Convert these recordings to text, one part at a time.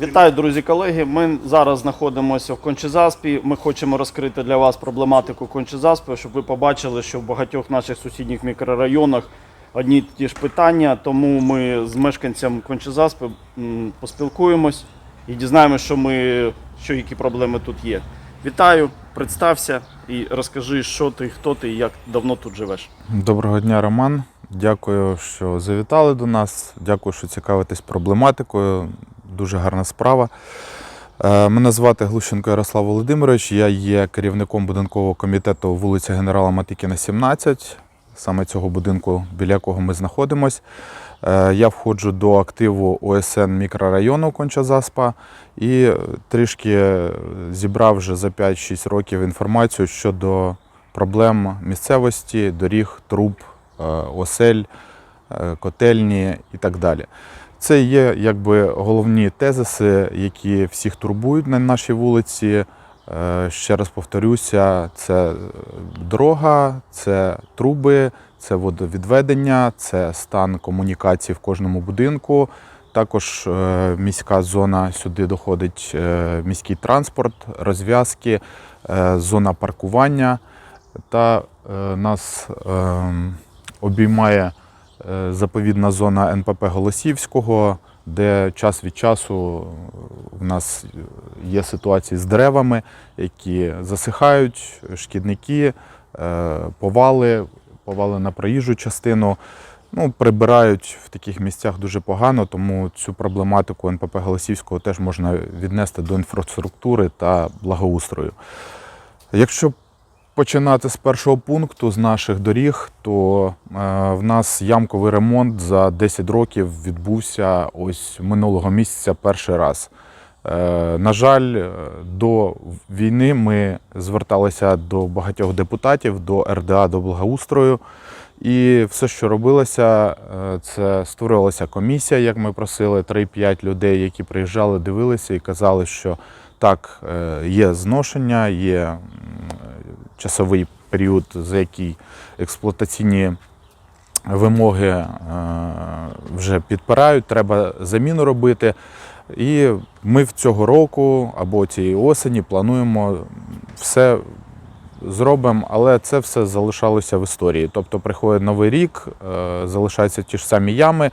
Вітаю, друзі, колеги. Ми зараз знаходимося в Кончезаспі. Ми хочемо розкрити для вас проблематику Кончезаспи, щоб ви побачили, що в багатьох наших сусідніх мікрорайонах одні ті ж питання. Тому ми з мешканцем Кончезаспи поспілкуємось і дізнаємося, що ми що які проблеми тут є. Вітаю, представся і розкажи, що ти, хто ти і як давно тут живеш. Доброго дня, Роман. Дякую, що завітали до нас. Дякую, що цікавитесь проблематикою. Дуже гарна справа. Е, Мене звати Глущенко Ярослав Володимирович. Я є керівником будинкового комітету вулиця Генерала Матикіна, 17, саме цього будинку, біля якого ми знаходимось. Е, Я входжу до активу ОСН мікрорайону Конча-Заспа і трішки зібрав вже за 5-6 років інформацію щодо проблем місцевості, доріг, труб, е, осель, котельні і так далі. Це є якби головні тезиси, які всіх турбують на нашій вулиці. Е, Ще раз повторюся: це е, дорога, це труби, це водовідведення, це стан комунікацій в кожному будинку. Також е, міська зона сюди доходить міський транспорт, розв'язки, зона паркування. Та нас е, обіймає заповідна зона НПП Голосівського, де час від часу в нас є ситуації з деревами, які засихають, шкідники, е, повали, повали на проїжджу частину. Ну, прибирають в таких місцях дуже погано, тому цю проблематику НПП Голосівського теж можна віднести до інфраструктури та благоустрою. Якщо починати з першого пункту з наших доріг, то е, в нас ямковий ремонт за 10 років відбувся ось минулого місяця перший раз. Е, на жаль, е, до війни ми зверталися до багатьох депутатів, до РДА, до благоустрою. І все, що робилося, це створювалася комісія, як ми просили, 3-5 людей, які приїжджали, дивилися і казали, що так, є зношення, є часовий період, за який експлуатаційні вимоги е, вже підпирають, треба заміну робити. І ми в цього року або цієї осені плануємо все зробимо, але це все залишалося в історії. Тобто приходить новий рік, е, залишаються ті ж самі ями.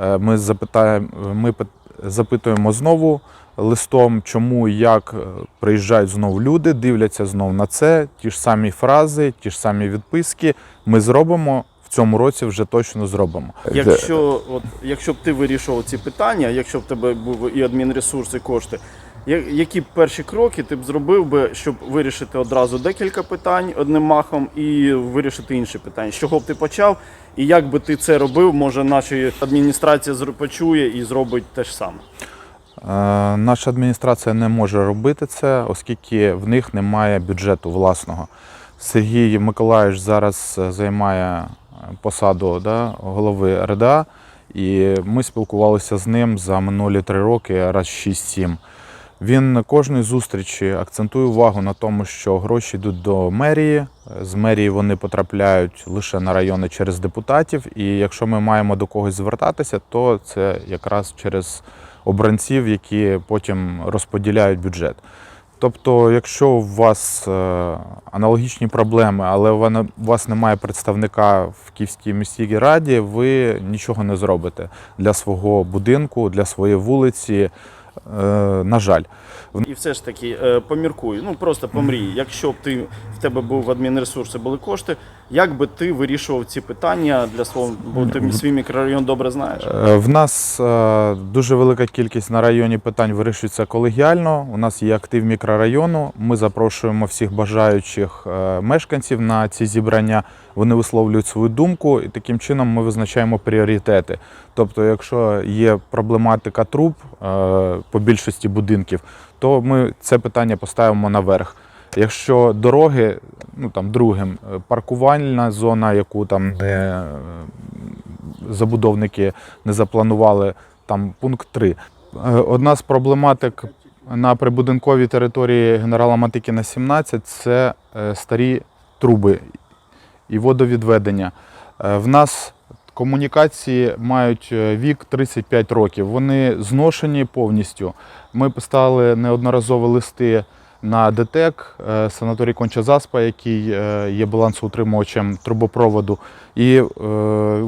Е, Ми запитаємо, ми запитуємо знову листом, чому і як е, приїжджають знову люди, дивляться знову на це, ті ж самі фрази, ті ж самі відписки. Ми зробимо. В цьому році вже точно зробимо. Якщо, от, якщо б ти вирішував ці питання, якщо б в тебе був і адмінресурс, і кошти, які перші кроки ти б зробив би, щоб вирішити одразу декілька питань одним махом і вирішити інші питання? З чого б ти почав? І як би ти це робив, може наша адміністрація почує і зробить те ж саме. Е, Наша адміністрація не може робити це, оскільки в них немає бюджету власного. Сергій Миколаївич зараз е, займає е, посаду да, голови РДА, і ми спілкувалися з ним за минулі три роки, раз 6-7. Він на кожній зустрічі акцентує увагу на тому, що гроші йдуть до мерії. З мерії вони потрапляють лише на райони через депутатів. І якщо ми маємо до когось звертатися, то це якраз через обранців, які потім розподіляють бюджет. Тобто, якщо у вас е, аналогічні проблеми, але у вас немає представника в Київській міській раді, ви нічого не зробите для свого будинку, для своєї вулиці. Е, На жаль, І все ж таки е, поміркуй, ну просто помрій. Якщо б ти в тебе був адмінресурс і були кошти, як би ти вирішував ці питання для свого, бо ти свій мікрорайон добре знаєш. Е, В нас дуже велика кількість на районі питань вирішується колегіально. У нас є актив мікрорайону. Ми запрошуємо всіх бажаючих мешканців на ці зібрання. Вони висловлюють свою думку, і таким чином ми визначаємо пріоритети. Тобто, якщо є проблематика труб е, по більшості будинків, то ми це питання поставимо наверх. Якщо дороги, ну там другим, е, паркувальна зона, яку там не е, забудовники не запланували, там пункт 3. Одна з проблематик на прибудинковій території генерала Матикіна 17 це старі труби і водовідведення. Е, В нас комунікації мають е, вік 35 років. Вони зношені повністю. Ми писали неодноразово листи на ДТЕК, е, санаторій Конча Заспа, який є балансоутримувачем трубопроводу. І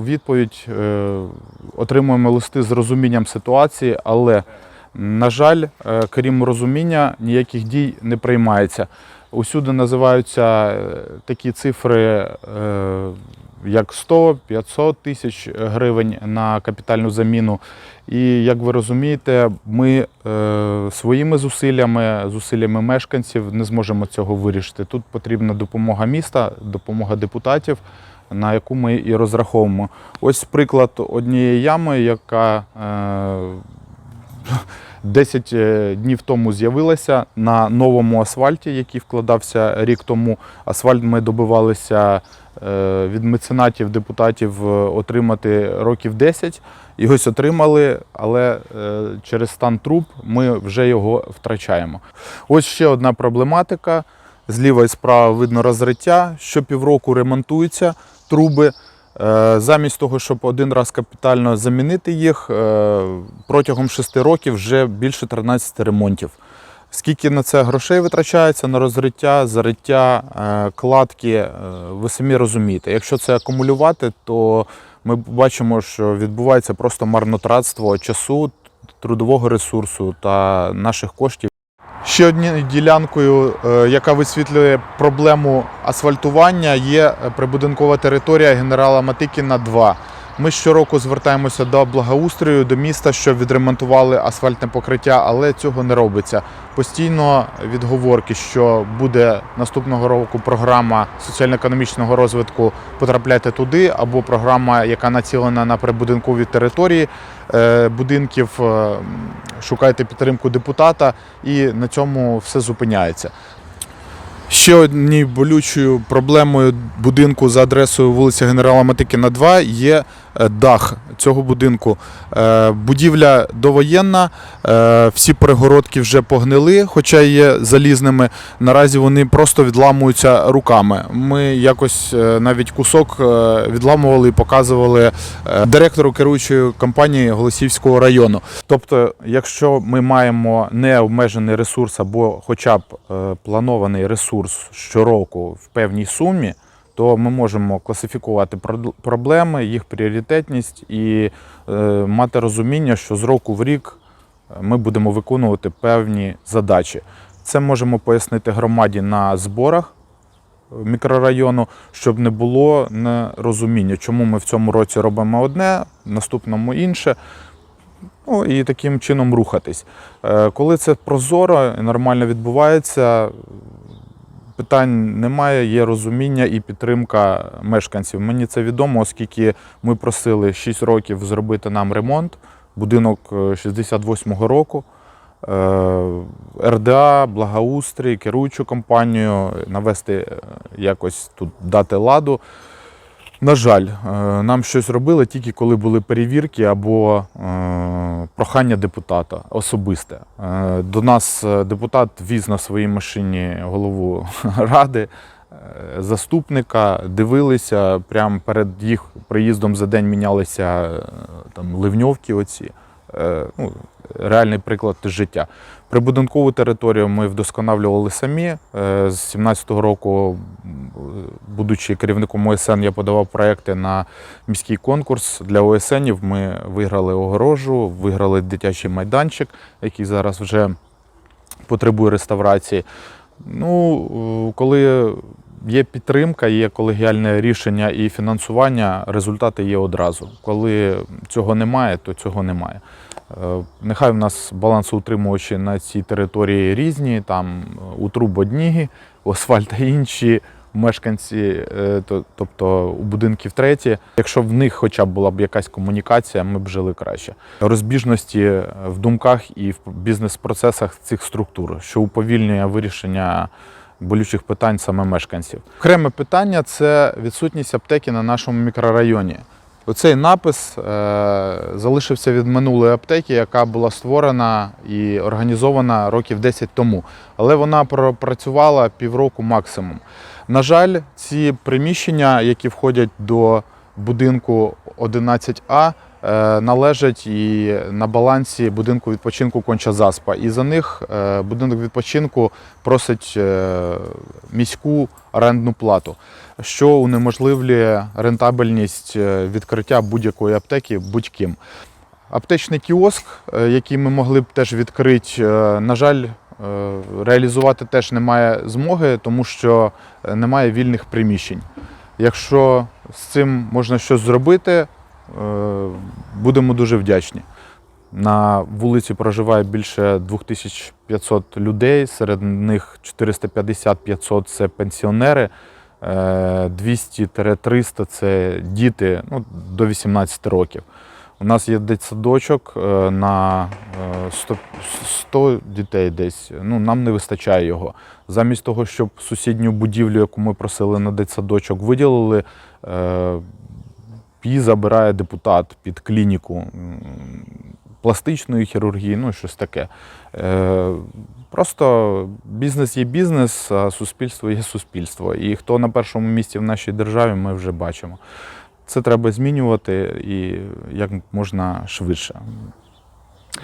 відповідь отримуємо листи з розумінням ситуації, але, на жаль, крім розуміння, ніяких дій не приймається. Усюди називаються е, такі цифри, е, як 100-500 тисяч гривень на капітальну заміну. І як ви розумієте, ми е, своїми зусиллями, зусиллями мешканців не зможемо цього вирішити. Тут потрібна допомога міста, допомога депутатів, на яку ми і розраховуємо. Ось приклад однієї ями, яка 10 е, днів тому з'явилася на новому асфальті, який вкладався рік тому. Асфальт ми добивалися е, від меценатів, депутатів е, отримати років 10. І отримали, але через стан труб ми вже його втрачаємо. Ось ще одна проблематика. Зліва і справа видно розриття. Щопівроку ремонтуються труби. Е, Замість того, щоб один раз капітально замінити їх, е, протягом 6 років вже більше 13 ремонтів. Скільки на це грошей витрачається на розриття, зариття, е, кладки, ви самі розумієте. Якщо це акумулювати, то ми бачимо, що відбувається просто марнотратство часу, трудового ресурсу та наших коштів. Ще однією ділянкою, е, яка висвітлює проблему асфальтування, є прибудинкова територія генерала Матикіна 2. Ми щороку звертаємося до благоустрою, до міста, щоб відремонтували асфальтне покриття, але цього не робиться. Постійно відговорки, що буде наступного року програма соціально-економічного розвитку потрапляйте туди, або програма, яка націлена на прибудинкові території е, будинків, е, шукайте підтримку депутата, і на цьому все зупиняється. Ще однією болючою проблемою будинку за адресою вулиця Генерала Матикіна 2 є дах цього будинку. Е, Будівля довоєнна, е, всі перегородки вже погнили, хоча є залізними. Наразі вони просто відламуються руками. Ми якось е, навіть кусок е, відламували і показували е, директору керуючої компанії Голосівського району. Тобто, якщо ми маємо необмежений ресурс або хоча б е, планований ресурс щороку в певній сумі, то ми можемо класифікувати проблеми, їх пріоритетність і е, мати розуміння, що з року в рік е, ми будемо виконувати певні задачі. Це можемо пояснити громаді на зборах мікрорайону, щоб не було нерозуміння, чому ми в цьому році робимо одне, в наступному інше. Ну і таким чином рухатись. Е, Коли це прозоро і нормально відбувається, питань немає, є розуміння і підтримка мешканців. Мені це відомо, оскільки ми просили 6 років зробити нам ремонт, будинок е, 68-го року. Е, РДА, благоустрій, керуючу компанію, навести е, якось тут дати ладу. На жаль, е, нам щось робили тільки коли були перевірки або е, прохання депутата особисте. Е, До нас е, депутат віз на своїй машині голову ради, е, заступника, дивилися, прямо перед їх приїздом за день мінялися там ливньовки оці. Ну, реальний приклад життя. Прибудинкову територію ми вдосконалювали самі. Е, З 17-го року, будучи керівником ОСН, я подавав проекти на міський конкурс для ОСНів. Ми виграли огорожу, виграли дитячий майданчик, який зараз вже потребує реставрації. Ну, е, коли є підтримка, є колегіальне рішення і фінансування, результати є одразу. Коли цього немає, то цього немає. Е, Нехай в нас балансоутримувачі на цій території різні, там е, у труб одні, у асфальта інші, мешканці, е, тобто у будинків треті. Якщо в них хоча б була б якась комунікація, ми б жили краще. Розбіжності в думках і в бізнес-процесах цих структур, що уповільнює вирішення болючих питань саме мешканців. Окреме питання це відсутність аптеки на нашому мікрорайоні. Оцей напис е, залишився від минулої аптеки, яка була створена і організована років 10 тому. Але вона пропрацювала півроку максимум. На жаль, ці приміщення, які входять до будинку 11А е, належать і на балансі будинку відпочинку Конча Заспа. І за них е, будинок відпочинку просить е, міську орендну плату, що унеможливлює рентабельність е, відкриття будь-якої аптеки будь-ким. Аптечний кіоск, е, який ми могли б теж відкрити, е, на жаль, е, реалізувати теж немає змоги, тому що е, немає вільних приміщень. Якщо з цим можна щось зробити, е, будемо дуже вдячні. На вулиці проживає більше 2500 людей, серед них 450-500 це пенсіонери, е, 200-300 це діти ну, до 18 років. У нас є дитсадочок е, на е, 100, 100 дітей десь. Ну, нам не вистачає його. Замість того, щоб сусідню будівлю, яку ми просили на дитсадочок, виділили, е, її забирає депутат під клініку пластичної хірургії, ну щось таке. Е, Просто бізнес є бізнес, а суспільство є суспільство. І хто на першому місці в нашій державі, ми вже бачимо. Це треба змінювати і як можна швидше.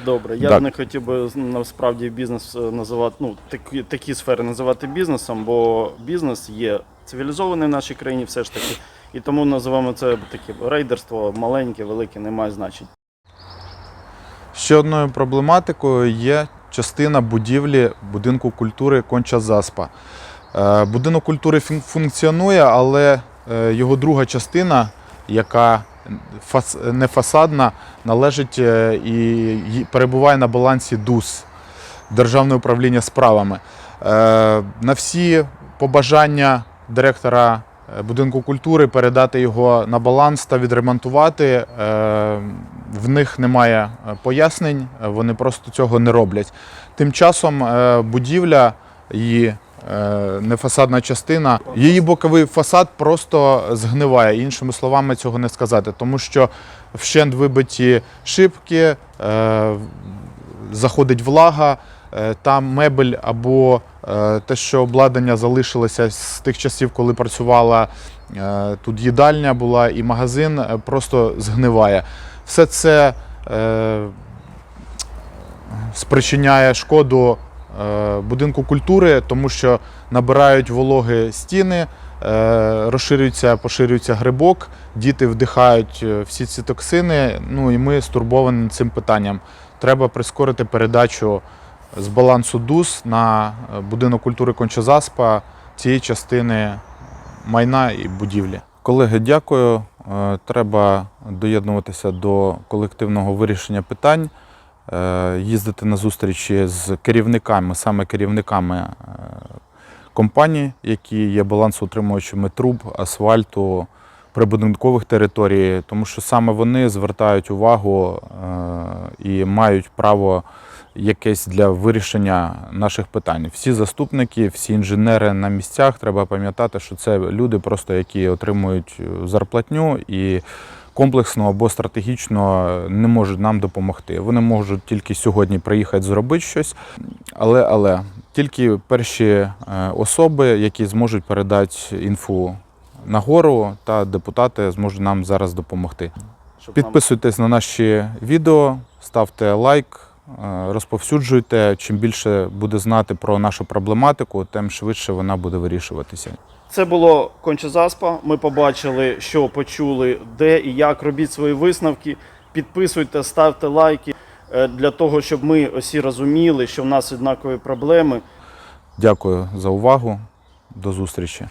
Добре, я Так. не хотів би насправді бізнес е, називати, ну, такі, такі сфери називати бізнесом, бо бізнес є цивілізований в нашій країні все ж таки. І тому називаємо це таке рейдерство, маленьке, велике, не має значення. Ще одною проблематикою є частина будівлі будинку культури Конча Заспа. Е, Будинок культури функціонує, але е, його друга частина, яка не фасадна, належить е, і перебуває на балансі ДУС Державне управління справами. На всі побажання директора будинку культури передати його на баланс та відремонтувати. е, В них немає е, пояснень, вони просто цього не роблять. Тим часом е, будівля її е, нефасадна частина, її боковий фасад просто згниває. Іншими словами, цього не сказати, тому що вщент вибиті шибки, заходить влага, там мебель або е, те, що обладнання залишилося з тих часів, коли працювала е, тут їдальня була і магазин, е, просто згниває. Все це е, спричиняє шкоду е, будинку культури, тому що набирають вологи стіни, е, розширюється, поширюється грибок, діти вдихають е, всі ці токсини. Ну і ми стурбовані цим питанням. Треба прискорити передачу з балансу ДУС на е, будинок культури Кончазаспа цієї частини майна і будівлі. Колеги, дякую. Е, Треба доєднуватися до колективного вирішення питань, е, їздити на зустрічі з керівниками, саме керівниками компаній, які є балансоутримувачами труб, асфальту, прибудинкових територій, тому що саме вони звертають увагу і мають право якесь для вирішення наших питань. Всі заступники, всі інженери на місцях, треба пам'ятати, що це люди, просто які отримують е, зарплатню і комплексно або стратегічно не можуть нам допомогти. Вони можуть тільки сьогодні приїхати зробити щось, але, але тільки перші е, особи, які зможуть передати інфу нагору, та депутати зможуть нам зараз допомогти. Підписуйтесь на наші відео, ставте лайк, розповсюджуйте. Чим більше буде знати про нашу проблематику, тим швидше вона буде вирішуватися. Це було конче заспа. Ми побачили, що почули, де і як. Робіть свої висновки. Підписуйте, ставте лайки е, для того, щоб ми усі розуміли, що в нас однакові проблеми. Дякую за увагу. До зустрічі.